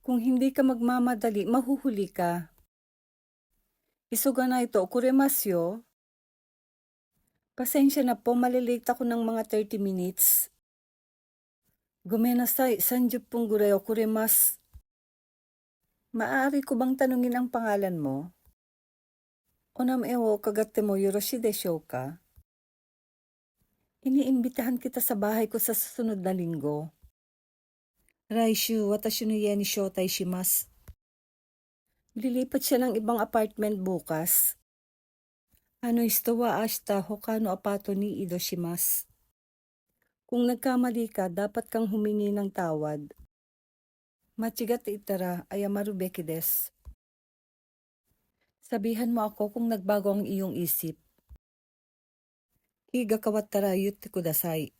Kung hindi ka magmamadali, mahuhuli ka. Isuga na ito, kuremasyo. Pasensya na po, malilate ako ng mga 30 minutes. Gumenasay, sanjup pong gureo kuremas. Maaari ko bang tanungin ang pangalan mo? Onam ewo kagatte mo yoroshi desho ka? Iniimbitahan kita sa bahay ko sa susunod na linggo. Raishu, watashi no ie ni shoutai shimasu. Lilipat siya ng ibang apartment bukas. Ano isto wa ashita hoka no apato ni ido shimasu. Kung nagkamali ka, dapat kang humingi ng tawad. Machigatte itara ayamaru beki desu. Sabihan mo ako kung nagbago ang iyong isip. Higa kawattara yutte kudasai.